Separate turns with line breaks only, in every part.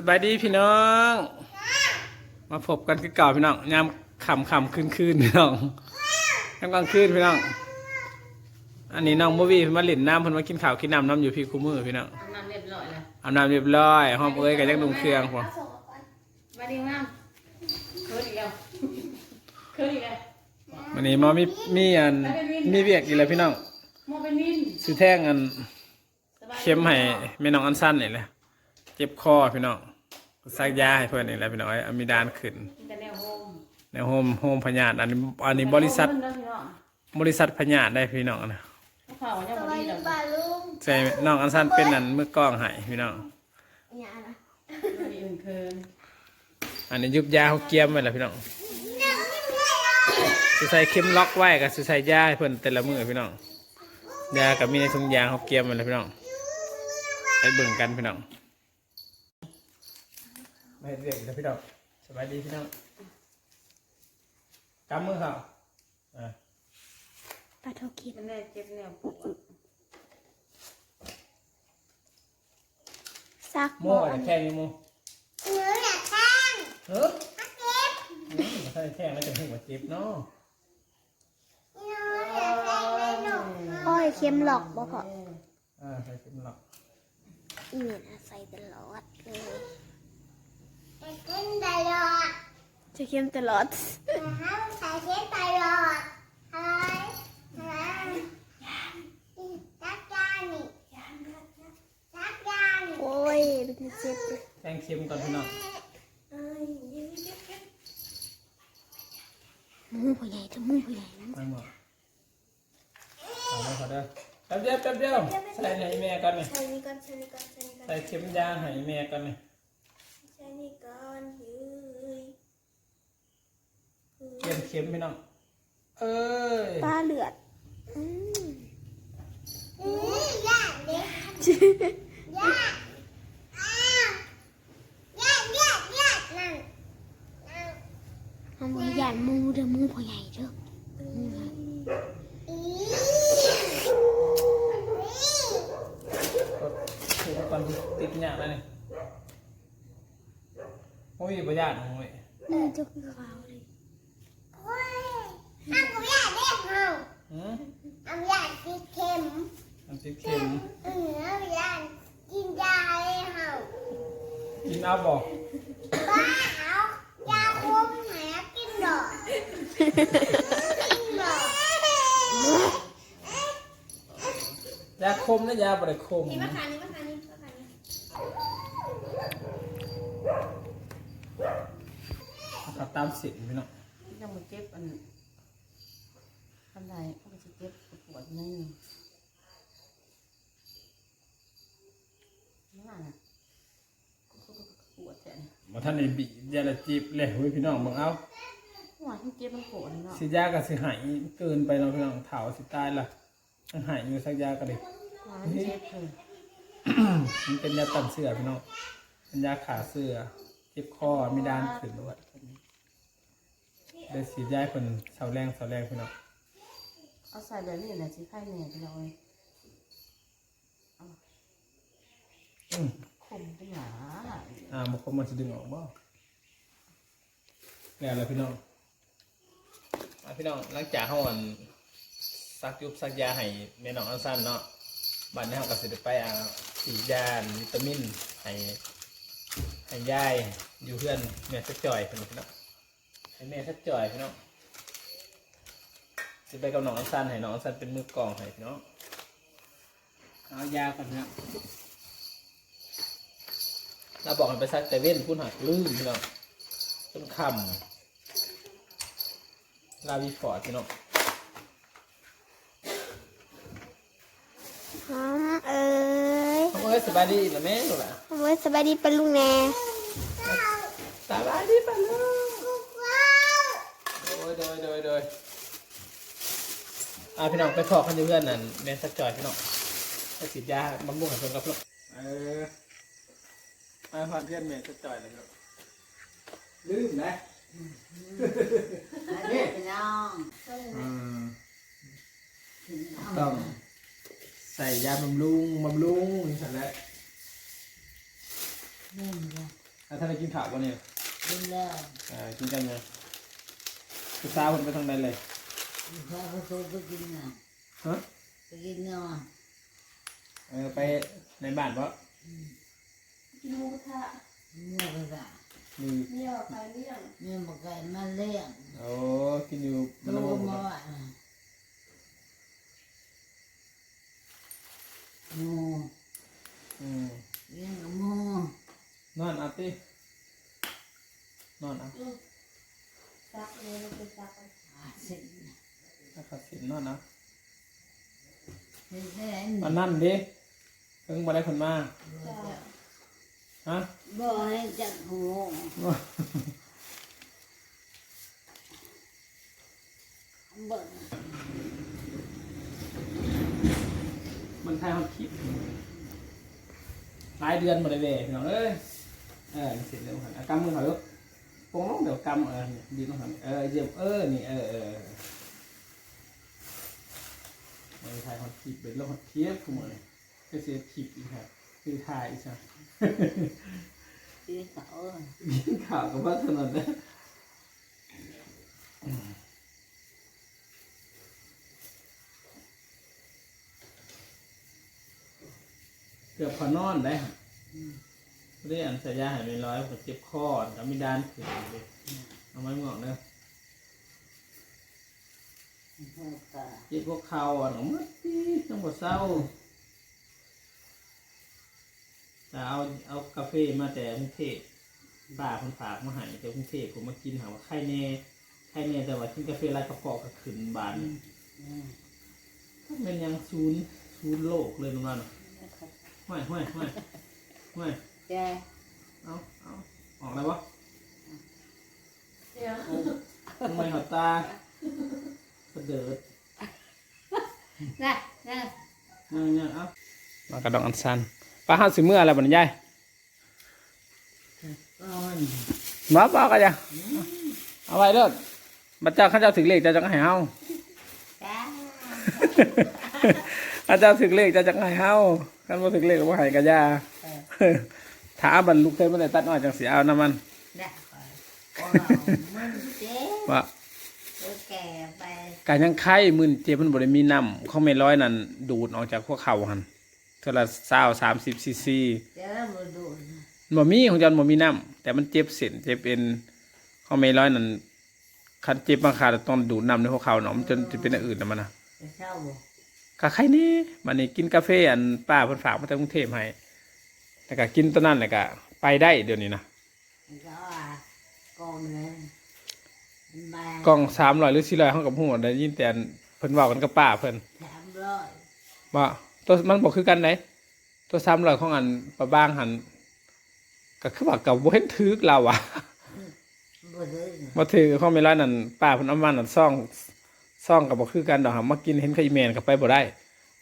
สบายดีพี่น้อง มาพบกันคือเก่าพี่น้องยามค่ำค่ำคืนคืนพี่น้องยามกลางคืนพี่น้อง อันนี้น้องโมวี่เพิ่นมาเล่นน้ำเพิ่นมากินข้าวกินน้ำน้ำอยู่พี่คูมือพี่น้อง
ทำน้ำเรียบร้อยแล้ว
อาบน้ำเรียบร้อยหอมเอ้ยกับยักษ์นุ่งเครื่องพอ
มาดีงามเคิร์ดอีกแล้วเคิร์ดอีกแล้ว
วันนี้มามีมีอันมีเวียกอีกแล้วพี่น้อง
โมเป็นมิน
สิแท่งอัน
สบายดี
เข็มให้แม่น้องอันสั้นนี่แหละเจ็บคอพี่น้อง ซักยาให้เพิ่นนี่แหละพี่น้องไอ้อามิดานขึ้น
กินแต่แนวโฮม
ในโฮมโฮมพญาตอันนี้อันนี้บริษัท
โฮมเนอะพี่น้อง
บริษัทพญาตได้พี่น้องนะ
พวกเขาเนี่ย
ส
บ่
บาย
ดี
ดี
แล้ว
ป่าลุง
ใช่น้องอันสั้นเป็นอันมือกล้องให้พี่น้อง
อย่านะ
บ่ดีอื่นเคิน
อันนี้ยุบยาเขาเกียมไว้แล้วพี่น้องสิใส่เข็มล็อกไว้กับสิใส่ยาให้เพิ่นแต่ละมือพี่น้องยากับมีในถุงยางเขาเกียมไว้แล้วพี่น้องไปเบิ่งกันพี่น้อง ไม่เรียกแล้วพี่น้องสบายดีพี่น้องกำมือเขาอ่า
ปลาโทกิน
มันแน่เจ็บแนวปวด
ซัก
โม่อะไรแค่นี้โม่
เนื้ออยากแข้ง
เฮ้ยอืมถ้าแค่ไม่จะพูดว่าเจ็บเนาะ
เนื้ออยากแข้งไม่หนุกพ่อยเค็มหลอกบ่พอ
อ่าใส่เข็มล็อก
อีเมนใส่ตลอดเลย จะเค็มตลอดจะเค็มตลอดใส่เค็มตลอดอะไรอะไรจักยานี่จักยานี่โอ้ยเป็นเจ็บเลย
แทงเข็มก่อนพี่น้อง
มูผู้ใหญ่ทั้งมูผู้ใหญ่นะ
ไม่หมดเอาไปขอเด้อแป๊บเดียวแป๊บเดียวใส่ให้แม่ก่อนเลย
ใช้นี่ก่อนใช้นี่ก่อนใช้นี่ก่อน
ใส่เข็มยางให้แม่ก่อนเลย
ใช้นี่ก่อนเฮ้ย
เข็มเข็มพี่น้อง เอ้ย
ป้าเลือดอืมอือยากเด็กยากอ้าวยากยากยากนั่นทำไมหยาดมูเด้อมูพ่อใหญ่เด้อมูใหญ่อี
กดถูกก่อนติดหยาแล้วนี่โอ้ยประหยัดโอ้ย
เออจะคือขาวเลยโอ้ย อ้าวกูอยากเด็กเฮา
หืม
อ้าวอยากกินเค็ม
น้ำติดเข็ม
เอออ้าวอยากกินยาเลยเฮา
กินเอาบอก
บ้าเอายาคุมหากินดอกกินดอก
ยาคมนะยาบริคม
นี่มาทานนี่มาทานนี่มาทานนี่
เอาตามสิทธิ์พี่น้อง
ยังบ่เจ็บอันอันใดมันก็สิเจ็บปวดในนี่นั่นน่ะปวดแท้นี่
มาท่านในบียาละจีบเลยเว้ยพี่น้องบอกเอา
หัวที่เจ็บมันปวดเนาะ
สิยากับสิหายเกินไปเนาะพี่น้องเถาสิตายละมันหายอยู่สักยาก็เลย
หัวมันเจ็บเลย
มันเป็นยาตันเสือพี่น้องเป็นยาขาเสือเจ็บคอมีดานขึ้นด้วยเดี๋ยวสีดยาให้คนเสาแรงเสาแรงพี่น้อง
เอาใส่แบบนี้แหละสิไข่แหน่ไปเลย
อืม
คมไปหนา
อ่าบางคนมันจะดึงออกบ่แล้วเลยพี่น้องอะพี่น้องหลังจากเขาอันซักยุบซักยาให้แม่น้องอันสั้นเนาะบัดนี้เขาก็สิได้ไปอ่าสีดยาวิตามินให้ให้ยายอยู่เพื่อนแม่สักจ่อยพี่น้องให้แม่สักจ่อยพี่น้องสิไปกับน้องอันสั้นให้น้องอันสั้นเป็นมือกลองให้พี่น้องเอายาก่อนพี่น้อง เราบอกให้ไปซักแต่เว้นพูดหักลื่นพี่น้องจนคำลาวีฟอร์ดพี่น้อง
หอมเอ้ย
น้องเอ้ยสบายดีนะแม่ลูกหล่ะ
ทำไมสบายดีปะลุงแน่
สบายดีป่ะลูกโดยโดยโดยโดยอ่าพี่น้องไปพอกันอยู่เพื่อนนั่นแม่สักจ่อยพี่น้องไปฉีดยาบำรุงให้เพิ่นกับลูกเออ มาพอเพื่อนแม่สักจ่อยเลยลูกลืมนะ
นี่พี่น้อง
อืมต้องใส่ยาบำรุงบำรุงนี่สันแหละ
นี่เลย
แล้วถ้าได้กินข้าวบ่เนี่ย
กินแล้ว
อ่ากินกันเนี่ยคือสาวคนไปทางใดเลย
พาไปโซไปกินน่ะ
ฮะ
ไปกินเนาะ
เออไปในบ้านปะ
กินหมูกระทะ
เมื่อก็ได้
มี
เมี่ยวไก่เลี่ยง
เมื่อมาไก่มาเลี้ยง
โอ้กินอยู่
โต
มันโอ้
มาว่าหมู
อืม
เลี้ยงกับหมู
นอนเอาตินอนเอา
ซักเลยเราไปซักกัน
อาเสร็จ
ถ้าขัดสินนอนเอา
เฮ็ดได้
อันนั่นดิเพิ่งมาได้คนมา ฮะ
บ่ให้จัดหูเบิ่ง
มันไทยเขาคิดหลายเดือนหมดเลยเว้ยพี่น้องเอ้ยเออเสร็จแล้วหันเอากำมือเขาลูกปงลงเดี๋ยวกำเออเนี่ยดีต้องหันเออเยี่ยมเออนี่เออเออมันไทยเขาคิดเป็นโลกเทียบกูหมดเลยก็เสียคิดอีกครับ คือถ่ายอีกใช่
ที่เขา
กินข่าวกับว่าถนนนะเกือบพอนอนได้ฮะเรียนสัญญาหายไปร้อยผมเจ็บคอแล้วมีด้านขึ้นเลยเอาไม้งอกเนอะ
เฮาก็
เจ็บพวกเข่าอะหนูมัดปีต้องบดเศร้า แต่เอาเอากาแฟมาแต่กรุงเทพป้าคนฝากมาใหายจากกรุงเทพผมมากินหาว่าไข้แน่ไข้แน่แต่ว่ากินกาแฟลายกระเพาะก็ขึ้นบาน
อืม
มันยังศูนย์ศูนย์โลกเลยตรงนั้นห้วยห้วยห้วยห้วย
แก
เอาเอาออกอะไรวะ
เดี๋ยว
ทำไมหัวตาเสดิร์ด
นะนะ
ยังยังเอามากระดองอันซัน ป้าห้าสิเมื่ออะไรบ้างยาย
ก่อน
มาป้ากันยังเอาไว้เด้อบัดเจ้าข้าเจ้าถึงเลขเจ้าจะให้เฮา
จ้า
ข้าเจ้าถึงเลขเจ้าจะให้เฮาคันบ่ถึงเลขก็บ่ให้กะยาถ้าบรรลุเคยบ่ได้ตัดน้อยจังสิเอาน้ำมัน
ได้ก่อนมันเจ๊
ว่า
ตัวแก่ไป
การยังไข่มื่นเจ็บมันบ่ได้มีน้ำเขาไม่ร้อยนั่นดูดออกจากพวกเขาหัน เท่าละเศร้าสามสิบซีซี
เจ้าบ่ดูด
บ่มีของจันบ่มีน้ำแต่มันเจ็บเส้นเจ็บเอ็นเขาไม่ร้อยนั่นคันเจ็บมาขาดต้องดูดน้ำในพวกเขาเนาะมันจนจะเป็นอย่างอื่นนะมันนะ
จะเช่าบ่
ก็ไข่นี่มันนี่กินกาแฟอันป้าเพิ่นฝากมาจากกรุงเทพให้แล้วก็กินตัวนั้นแหละก็ไปได้เดี๋ยวนี้นะ
มันก็ว่ากองเลยมันมาก
ล่องสามร้อยหรือสี่ร้อยเขากับหัวได้ยินแต่อันเพิ่นเว้ากันกับป้าเพิ่น
สามร้อย
ว่า ตัวมันบอกคือกันไหนตัวซ้ำรอยของอันปลาบ้างหันก็คือว่ากับเว้นถือเราอะ
บ่ซื้อ
มาถือข้อไม่ร้อยนั่นป้าเพนเอามันนั่นซ่องซ่องกับบอกคือกันดอกหามากินเห็นเขาอีเมนกับไปบ่ได้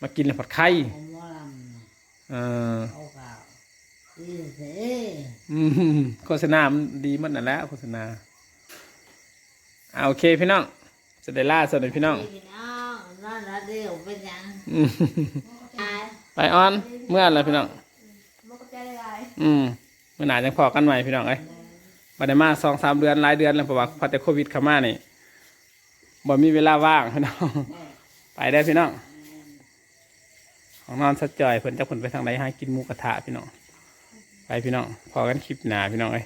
มากินแล้วผัดไข่
เอาหมอลำน่ะ
เอ่า
เอาเก่าดีสิ
อืมโฆษณามันดีหมันนั่นแหละโฆษณาเอาโอเคพี่น้องจะได้ล่าสดเลยพี่น้อง
พี่น้องนอนแล้วเดียวเป็นหยัง
อืม
อาย
ไปออน เมื่อไรพี่น้อง
หมูกระทะลาย
อืมเมื่อหนาจังพอกันใหม่พี่น้องเอ้ยบัดนี้มาสองสามเดือนหลายเดือนแล้วเพราะว่าพอแต่โควิดเข้ามานี่บ่มีเวลาว่างพี่น้องไปได้อพี่น้องของนอนสัดจอยเพิ่นจะเพิ่นไปทางไหนหากินหมูกระทะพี่น้องไปพี่น้องพอกันคลิปหนาพี่น้องเอ้ย